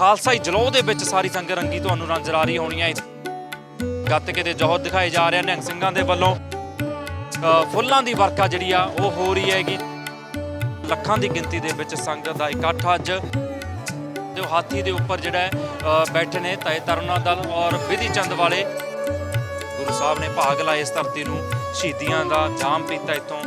ਖਾਲਸਾਈ ਜਲੌ ਦੇ ਵਿੱਚ ਸਾਰੀ ਸੰਗ ਰੰਗੀ ਤੁਹਾਨੂੰ ਨਜ਼ਰ ਆ ਰਹੀ ਹੋਣੀ ਹੈ ਗੱਤਕੇ ਦੇ ਜੋਹਰ ਦਿਖਾਏ ਜਾ ਰਹੇ ਆ ਨਿਹੰਗ ਸਿੰਘਾਂ ਦੇ ਵੱਲੋਂ। ਫੁੱਲਾਂ ਦੀ ਵਰਖਾ ਜਿਹੜੀ ਆ, ਉਹ ਹੋ ਰਹੀ ਹੈਗੀ। ਲੱਖਾਂ ਦੀ ਗਿਣਤੀ ਦੇ ਵਿੱਚ ਸੰਗਤ ਦਾ ਇਕੱਠ ਅੱਜ। ਜੋ ਹਾਥੀ ਦੇ ਉੱਪਰ ਜਿਹੜਾ ਬੈਠੇ ਨੇ ਤੈ ਤਰਨਾ ਦਲ ਔਰ ਵਿਧੀ ਚੰਦ ਵਾਲੇ। ਗੁਰੂ ਸਾਹਿਬ ਨੇ ਭਾਗ ਲਾਏ ਇਸ ਧਰਤੀ ਨੂੰ। ਸ਼ਹੀਦੀਆਂ ਦਾ ਜਾਮ ਪੀਤਾ ਇਥੋਂ।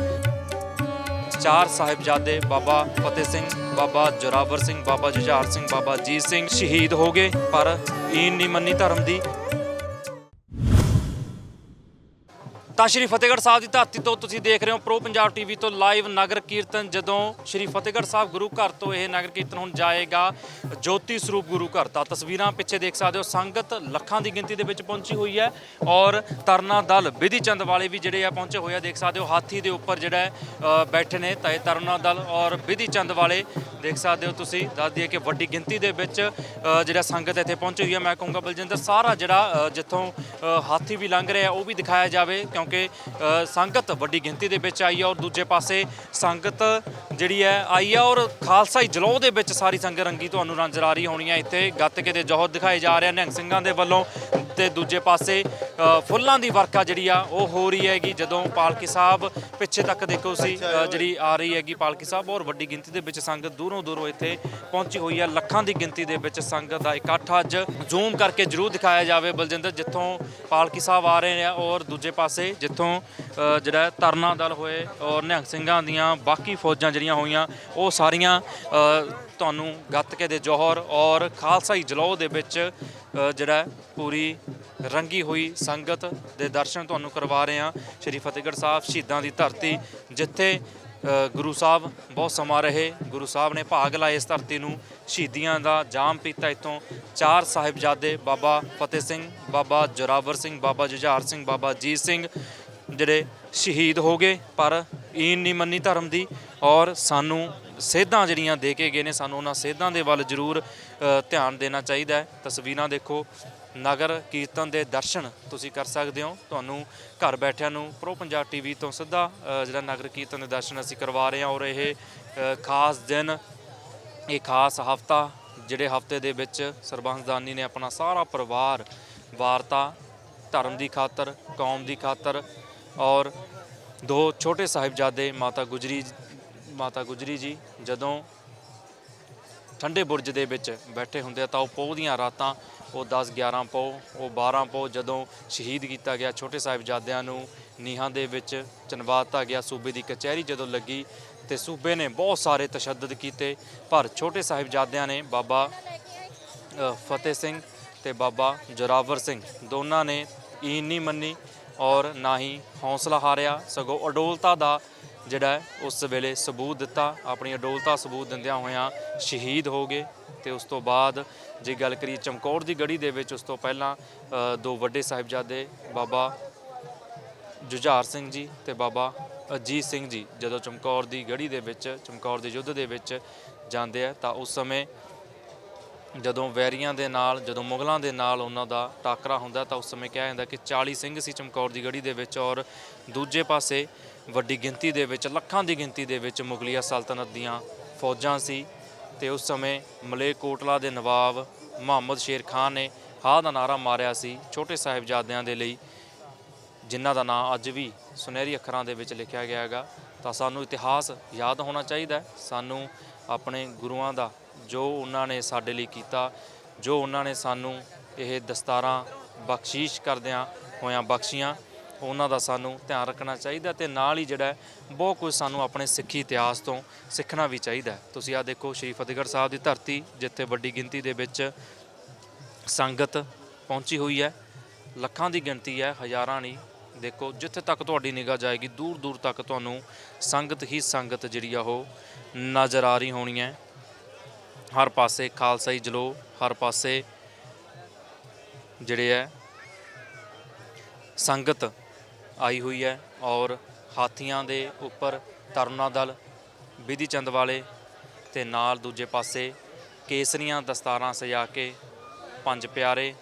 ਚਾਰ ਸਾਹਿਬਜ਼ਾਦੇ ਬਾਬਾ ਫਤਿਹ ਸਿੰਘ, ਬਾਬਾ ਜੋਰਾਵਰ ਸਿੰਘ, ਬਾਬਾ ਜੁਝਾਰ ਸਿੰਘ, ਬਾਬਾ ਜੀਤ ਸਿੰਘ ਸ਼ਹੀਦ ਹੋ ਗਏ, ਪਰ ਈਨ ਨਹੀਂ ਮੰਨੀ ਧਰਮ ਦੀ ਤਾਂ ਸ਼੍ਰੀ ਫਤਿਹਗੜ੍ਹ ਸਾਹਿਬ ਦੀ ਧਰਤੀ ਤੋਂ ਤੁਸੀਂ ਦੇਖ ਰਹੇ ਹੋ ਪ੍ਰੋ ਪੰਜਾਬ ਟੀਵੀ ਤੋਂ ਲਾਈਵ ਨਗਰ ਕੀਰਤਨ, ਜਦੋਂ ਸ਼੍ਰੀ ਫਤਿਹਗੜ੍ਹ ਸਾਹਿਬ ਗੁਰੂ ਘਰ ਤੋਂ ਇਹ ਨਗਰ ਕੀਰਤਨ ਹੁਣ ਜਾਏਗਾ, ਜੋਤੀ ਸਰੂਪ ਗੁਰੂ ਘਰ ਤਾਂ ਤਸਵੀਰਾਂ ਪਿੱਛੇ ਦੇਖ ਸਕਦੇ ਹੋ, ਸੰਗਤ ਲੱਖਾਂ ਦੀ ਗਿਣਤੀ ਦੇ ਵਿੱਚ ਪਹੁੰਚੀ ਹੋਈ ਹੈ ਔਰ ਤਰਨਾ ਦਲ ਵਿਧੀ ਚੰਦ ਵਾਲੇ ਵੀ ਜਿਹੜੇ ਆ ਪਹੁੰਚੇ ਹੋਏ ਆ, ਦੇਖ ਸਕਦੇ ਹੋ, ਹਾਥੀ ਦੇ ਉੱਪਰ ਜਿਹੜਾ ਬੈਠੇ ਨੇ ਤਾਂ ਇਹ ਤਰਨਾ ਦਲ ਔਰ ਵਿਧੀ ਚੰਦ ਵਾਲੇ। ਦੇਖ ਸਕਦੇ ਹੋ ਤੁਸੀਂ, ਦੱਸ ਦਈਏ ਕਿ ਵੱਡੀ ਗਿਣਤੀ ਦੇ ਵਿੱਚ ਜਿਹੜਾ ਸੰਗਤ ਇੱਥੇ ਪਹੁੰਚੀ ਹੋਈ ਹੈ। ਮੈਂ ਕਹੂੰਗਾ ਬਲਜਿੰਦਰ, ਸਾਰਾ ਜਿਹੜਾ ਜਿੱਥੋਂ ਹਾਥੀ ਵੀ ਲੰਘ ਰਿਹਾ, ਉਹ ਵੀ ਦਿਖਾਇਆ ਜਾਵੇ ਕਿਉਂ ਕਿਉਂਕਿ ਸੰਗਤ ਵੱਡੀ ਗਿਣਤੀ ਦੇ ਵਿੱਚ ਆਈ ਹੈ ਔਰ ਦੂਜੇ ਪਾਸੇ ਸੰਗਤ ਜਿਹੜੀ ਹੈ ਆਈ ਹੈ ਔਰ ਖਾਲਸਾਈ ਜਲੌ ਦੇ ਵਿੱਚ ਸਾਰੀ ਸੰਗ ਰੰਗੀ ਤੁਹਾਨੂੰ ਨਜ਼ਰ ਆ ਰਹੀ ਹੋਣੀ ਹੈ ਇੱਥੇ। ਗੱਤਕੇ ਦੇ ਜੋਹਰ ਦਿਖਾਏ ਜਾ ਰਹੇ ਆ ਨਿਹੰਗ ਸਿੰਘਾਂ ਦੇ ਵੱਲੋਂ ਤੇ ਦੂਜੇ ਪਾਸੇ ਫੁੱਲਾਂ ਦੀ ਵਰਖਾ ਜਿਹੜੀ ਆ ਉਹ ਹੋ ਰਹੀ ਹੈਗੀ। ਜਦੋਂ ਪਾਲਕੀ ਸਾਹਿਬ ਪਿੱਛੇ ਤੱਕ ਦੇਖੋ ਸੀ ਜਿਹੜੀ ਆ ਰਹੀ ਹੈਗੀ ਪਾਲਕੀ ਸਾਹਿਬ ਔਰ ਵੱਡੀ ਗਿਣਤੀ ਦੇ ਵਿੱਚ ਸੰਗਤ ਦੂਰੋਂ ਦੂਰੋਂ ਇੱਥੇ ਪਹੁੰਚੀ ਹੋਈ ਹੈ ਲੱਖਾਂ ਦੀ ਗਿਣਤੀ ਦੇ ਵਿੱਚ ਸੰਗਤ ਦਾ ਇਕੱਠ ਅੱਜ ਜ਼ੂਮ ਕਰਕੇ ਜ਼ਰੂਰ ਦਿਖਾਇਆ ਜਾਵੇ ਬਲਜਿੰਦਰ ਜਿੱਥੋਂ ਪਾਲਕੀ ਸਾਹਿਬ ਆ ਰਹੇ ਨੇ ਔਰ ਦੂਜੇ ਪਾਸੇ ਜਿੱਥੋਂ ਅ, ਜਿਹੜਾ ਤਰਨਾ ਦਲ ਹੋਏ ਔਰ ਨਿਹੰਗ ਸਿੰਘਾਂ ਦੀਆਂ ਬਾਕੀ ਫੌਜਾਂ ਜਿਹੜੀਆਂ ਹੋਈਆਂ ਉਹ ਸਾਰੀਆਂ ਅ, ਤੁਹਾਨੂੰ ਗੱਤਕੇ ਦੇ ਜੋਹਰ ਔਰ ਖਾਲਸਾਈ ਜਲੌ ਦੇ ਵਿੱਚ ਅ, ਜਿਹੜਾ ਹੈ ਪੂਰੀ ਰੰਗੀ ਹੋਈ ਸੰਗਤ ਦੇ ਦਰਸ਼ਨ ਤੁਹਾਨੂੰ ਕਰਵਾ ਰਹੇ ਹਾਂ। ਸ਼੍ਰੀ ਫਤਿਹਗੜ੍ਹ ਸਾਹਿਬ ਸ਼ਹੀਦਾਂ ਦੀ ਧਰਤੀ ਜਿੱਥੇ ਗੁਰੂ ਸਾਹਿਬ ਬਹੁਤ ਸਮਾਂ ਰਹੇ। ਗੁਰੂ ਸਾਹਿਬ ਨੇ ਭਾਗ ਲਾਏ ਇਸ ਧਰਤੀ ਨੂੰ। ਸ਼ਹੀਦੀਆਂ ਦਾ ਜਾਮ ਪੀਤਾ ਇਥੋਂ। ਚਾਰ ਸਾਹਿਬਜ਼ਾਦੇ, ਬਾਬਾ ਫਤਿਹ ਸਿੰਘ, ਬਾਬਾ ਜੋਰਾਵਰ ਸਿੰਘ, ਬਾਬਾ ਜੁਝਾਰ ਸਿੰਘ, ਬਾਬਾ ਜੀਤ ਸਿੰਘ ਜਿਹੜੇ ਸ਼ਹੀਦ ਹੋ ਗਏ, ਪਰ ਈਨ ਨਹੀਂ ਮੰਨੀ ਧਰਮ ਦੀ ਔਰ ਸਾਨੂੰ ਸੇਧਾਂ ਜਿਹੜੀਆਂ ਦੇ ਕੇ ਗਏ ਨੇ, ਸਾਨੂੰ ਉਹਨਾਂ ਸੇਧਾਂ ਦੇ ਵੱਲ ਜ਼ਰੂਰ ਧਿਆਨ ਦੇਣਾ ਚਾਹੀਦਾ ਹੈ। ਤਸਵੀਰਾਂ ਦੇਖੋ। ਨਗਰ ਕੀਰਤਨ ਦੇ ਦਰਸ਼ਨ ਤੁਸੀਂ ਕਰ ਸਕਦੇ ਹੋ। ਤੁਹਾਨੂੰ ਘਰ ਬੈਠਿਆਂ ਨੂੰ ਪ੍ਰੋ ਪੰਜਾਬ ਟੀਵੀ ਤੋਂ ਸਿੱਧਾ ਜਿਹੜਾ ਨਗਰ ਕੀਰਤਨ ਦੇ ਦਰਸ਼ਨ ਅਸੀਂ ਕਰਵਾ ਰਹੇ ਹਾਂ ਔਰ ਇਹ ਖਾਸ ਦਿਨ, ਇਹ ਖਾਸ ਹਫਤਾ, ਜਿਹੜੇ ਹਫ਼ਤੇ ਦੇ ਵਿੱਚ ਸਰਬੰਸਦਾਨੀ ਨੇ ਆਪਣਾ ਸਾਰਾ ਪਰਿਵਾਰ ਵਾਰਤਾ ਧਰਮ ਦੀ ਖਾਤਰ, ਕੌਮ ਦੀ ਖਾਤਰ ਔਰ ਦੋ ਛੋਟੇ ਸਾਹਿਬਜ਼ਾਦੇ ਮਾਤਾ ਗੁਜਰੀ ਮਾਤਾ ਗੁਜਰੀ ਜੀ, ਜਦੋਂ ਠੰਡੇ ਬੁਰਜ ਦੇ ਵਿੱਚ ਬੈਠੇ ਹੁੰਦੇ ਆ ਤਾਂ ਉਹ ਪੋਹ ਦੀਆਂ ਰਾਤਾਂ ਉਹ 10 11 ਪੋਹ ਉਹ 12 ਪੋਹ ਜਦੋਂ ਸ਼ਹੀਦ ਕੀਤਾ ਗਿਆ ਛੋਟੇ ਸਾਹਿਬਜ਼ਾਦਿਆਂ ਨੂੰ ਨੀਹਾਂ ਦੇ ਵਿੱਚ ਚਨਵਾਤਾ ਗਿਆ ਸੂਬੇ ਦੀ ਕਚਹਿਰੀ ਜਦੋਂ ਲੱਗੀ ਤੇ ਸੂਬੇ ਨੇ ਬਹੁਤ ਸਾਰੇ ਤਸ਼ੱਦਦ ਕੀਤੇ, ਪਰ ਛੋਟੇ ਸਾਹਿਬਜ਼ਾਦਿਆਂ ਨੇ ਬਾਬਾ ਫਤਿਹ ਸਿੰਘ ਤੇ ਬਾਬਾ ਜੋਰਾਵਰ ਸਿੰਘ ਦੋਨਾਂ ਨੇ ਈਨ ਨਹੀਂ ਮੰਨੀ ਔਰ ਨਾ ਹੀ ਹੌਸਲਾ ਹਾਰਿਆ, ਸਗੋਂ ਅਡੋਲਤਾ ਦਾ ਜਿਹੜਾ ਉਸ ਵੇਲੇ ਸਬੂਤ ਦਿੱਤਾ ਆਪਣੀ ਅਡੋਲਤਾ ਸਬੂਤ ਦਿੰਦਿਆਂ ਹੋਇਆਂ ਸ਼ਹੀਦ ਹੋ ਗਏ ਤੇ ਉਸ ਤੋਂ ਬਾਅਦ ਜੇ ਗੱਲ ਕਰੀਏ ਚਮਕੌਰ ਦੀ ਗੜੀ ਦੇ ਵਿੱਚ, ਉਸ ਤੋਂ ਪਹਿਲਾਂ ਦੋ ਵੱਡੇ ਸਾਹਿਬਜ਼ਾਦੇ, ਬਾਬਾ ਜੁਝਾਰ ਸਿੰਘ ਜੀ ਤੇ ਬਾਬਾ ਅਜੀਤ ਸਿੰਘ ਜੀ, ਜਦੋਂ ਚਮਕੌਰ ਦੀ ਗੜੀ ਦੇ ਵਿੱਚ, ਚਮਕੌਰ ਦੇ ਯੁੱਧ ਦੇ ਵਿੱਚ ਜਾਂਦੇ ਆ, ਤਾਂ ਉਸ ਸਮੇਂ ਜਦੋਂ ਵੈਰੀਆਂ ਦੇ ਨਾਲ, ਜਦੋਂ ਮੁਗਲਾਂ ਦੇ ਨਾਲ ਉਹਨਾਂ ਦਾ ਟਾਕਰਾ ਹੁੰਦਾ ਤਾਂ ਉਸ ਸਮੇਂ ਕਿਹਾ ਜਾਂਦਾ ਕਿ 40 ਸਿੰਘ ਸੀ ਚਮਕੌਰ ਦੀ ਗੜੀ ਦੇ ਵਿੱਚ ਔਰ ਦੂਜੇ ਪਾਸੇ ਵੱਡੀ ਗਿਣਤੀ ਦੇ ਵਿੱਚ, ਲੱਖਾਂ ਦੀ ਗਿਣਤੀ ਦੇ ਵਿੱਚ ਮੁਗਲੀਆ ਸਲਤਨਤ ਦੀਆਂ ਫੌਜਾਂ ਸੀ ਤੇ ਉਸ ਸਮੇਂ ਮਲੇਕੋਟਲਾ ਦੇ ਨਵਾਬ ਮੁਹੰਮਦ ਸ਼ੇਰ ਖਾਨ ਨੇ ਹਾਂ ਦਾ ਨਾਰਾ ਮਾਰਿਆ ਸੀ ਛੋਟੇ ਸਾਹਿਬਜ਼ਾਦਿਆਂ ਦੇ ਲਈ, ਜਿਨ੍ਹਾਂ ਦਾ ਨਾਮ ਅੱਜ ਵੀ ਸੁਨਹਿਰੀ ਅੱਖਰਾਂ ਦੇ ਵਿੱਚ ਲਿਖਿਆ ਗਿਆ ਹੈਗਾ। ਤਾਂ ਸਾਨੂੰ ਇਤਿਹਾਸ ਯਾਦ ਹੋਣਾ ਚਾਹੀਦਾ ਸਾਨੂੰ ਆਪਣੇ ਗੁਰੂਆਂ ਦਾ ਜੋ ਉਹਨਾਂ ਨੇ ਸਾਡੇ ਲਈ ਕੀਤਾ, ਜੋ ਉਹਨਾਂ ਨੇ ਸਾਨੂੰ ਇਹ ਦਸਤਾਰਾਂ ਬਖਸ਼ੀਸ਼ ਕਰਦਿਆਂ ਹੋਇਆਂ ਬਖਸ਼ੀਆਂ, ਉਹਨਾਂ ਦਾ ਸਾਨੂੰ ਧਿਆਨ ਰੱਖਣਾ ਚਾਹੀਦਾ ਤੇ ਨਾਲ ਹੀ ਜਿਹੜਾ ਬਹੁਤ ਕੁਝ ਸਾਨੂੰ ਆਪਣੇ ਸਿੱਖੀ ਇਤਿਹਾਸ ਤੋਂ ਸਿੱਖਣਾ ਵੀ ਚਾਹੀਦਾ ਤੁਸੀਂ ਆ ਦੇਖੋ, ਸ਼੍ਰੀ ਫਤਿਹਗੜ੍ਹ ਸਾਹਿਬ ਦੀ ਧਰਤੀ, ਜਿੱਥੇ ਵੱਡੀ ਗਿਣਤੀ ਦੇ ਵਿੱਚ ਸੰਗਤ ਪਹੁੰਚੀ ਹੋਈ ਹੈ। ਲੱਖਾਂ ਦੀ ਗਿਣਤੀ ਹੈ, ਹਜ਼ਾਰਾਂ ਨਹੀਂ। ਦੇਖੋ, ਜਿੱਥੇ ਤੱਕ ਤੁਹਾਡੀ ਨਿਗਾਹ ਜਾਏਗੀ ਦੂਰ ਦੂਰ ਤੱਕ ਤੁਹਾਨੂੰ ਸੰਗਤ ਹੀ ਸੰਗਤ ਜਿਹੜੀ ਆ ਉਹ ਨਜ਼ਰ ਆ ਰਹੀ ਹੋਣੀ ਹੈ। ਹਰ ਪਾਸੇ ਖਾਲਸਾਈ ਜਲੋ, ਹਰ ਪਾਸੇ ਜਿਹੜੇ ਹੈ, ਸੰਗਤ ਆਈ ਹੋਈ ਹੈ ਔਰ ਹਾਥੀਆਂ ਦੇ ਉੱਪਰ ਤਰੁਣਾ ਦਲ, ਵਿਧੀ ਚੰਦ ਵਾਲੇ ਤੇ ਨਾਲ ਦੂਜੇ ਪਾਸੇ ਕੇਸਰੀਆਂ ਦਸਤਾਰਾਂ ਸਜਾ ਕੇ ਪੰਜ ਪਿਆਰੇ